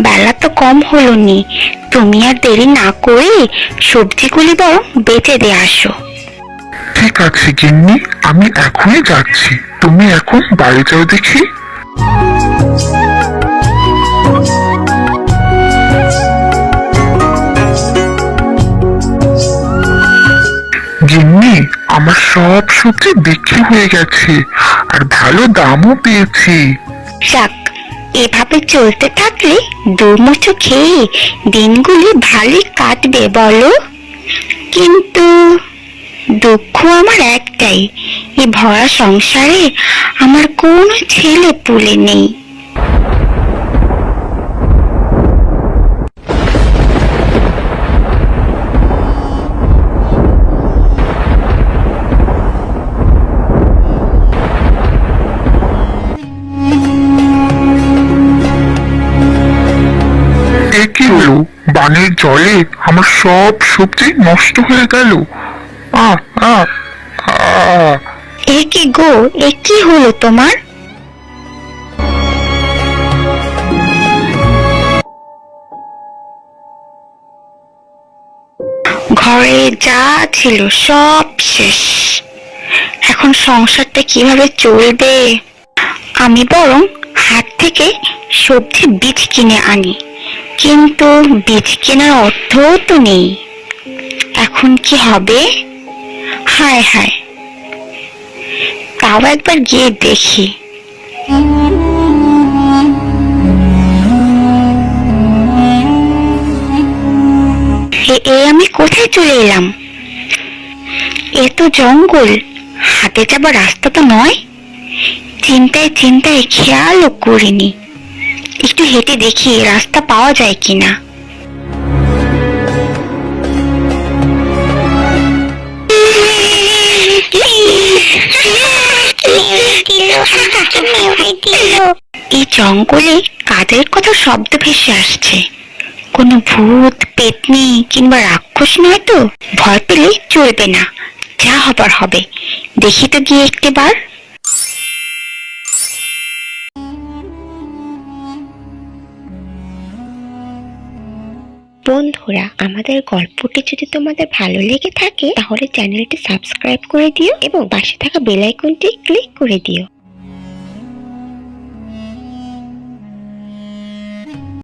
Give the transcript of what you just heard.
বেলা তো কম হলো নি তুমি আর দেরি না করে সবজিগুলি বরং বেঁচে দিয়ে আসো। ঠিক আছে গিন্নি আমি এখনই যাচ্ছি। তুমি এখন বাড়ি যাও দেখি। গিন্নি আমার সব সবজি বিক্রি হয়ে গেছে আর ভালো দামও পেয়েছি। যাক এভাবে চলতে থাকলে দুমুঠো খেয়ে দিনগুলি ভালোই কাটবে, বলো। কিন্তু দুঃখ আমার একটাই, এ ভরা সংসারে আমার কোনো ছেলে পুলে নেই। বানের জলে আমার সব সবজি নষ্ট হয়ে গেল। আ গো, এ কি হলো তোমার? ঘরে যা ছিল সব শেষ। এখন সংসারটা কীভাবে চলবে? আমি বরং হাট থেকে সবজি বীজ কিনে আনি। কিন্তু বীজ কেনার অর্থও তো নেই। এখন কি হবে? হায় হায়। তাও একবার গিয়ে দেখি। এ- আমি কোথায় চলে এলাম? এ তো জঙ্গল, হাতে যাবার রাস্তা তো নয়। চিন্তায় চিন্তায় খেয়ালও করিনি। একটু হেঁটে দেখি রাস্তা পাওয়া যায় কিনা। এই জঙ্গলে কাদের কথা শব্দ ভেসে আসছে? কোনো ভূত, পেতনি কিংবা রাক্ষস নয় তো? ভয় পেলে চলবে না। যা হবার হবে। দেখি তো গিয়ে একটিবার। বন্ধুরা, আমাদের গল্পটি যদি তোমাদের ভালো লেগে থাকে, তাহলে চ্যানেলটি সাবস্ক্রাইব করে দিও এবং পাশে থাকা বেল আইকনটি ক্লিক করে দিও।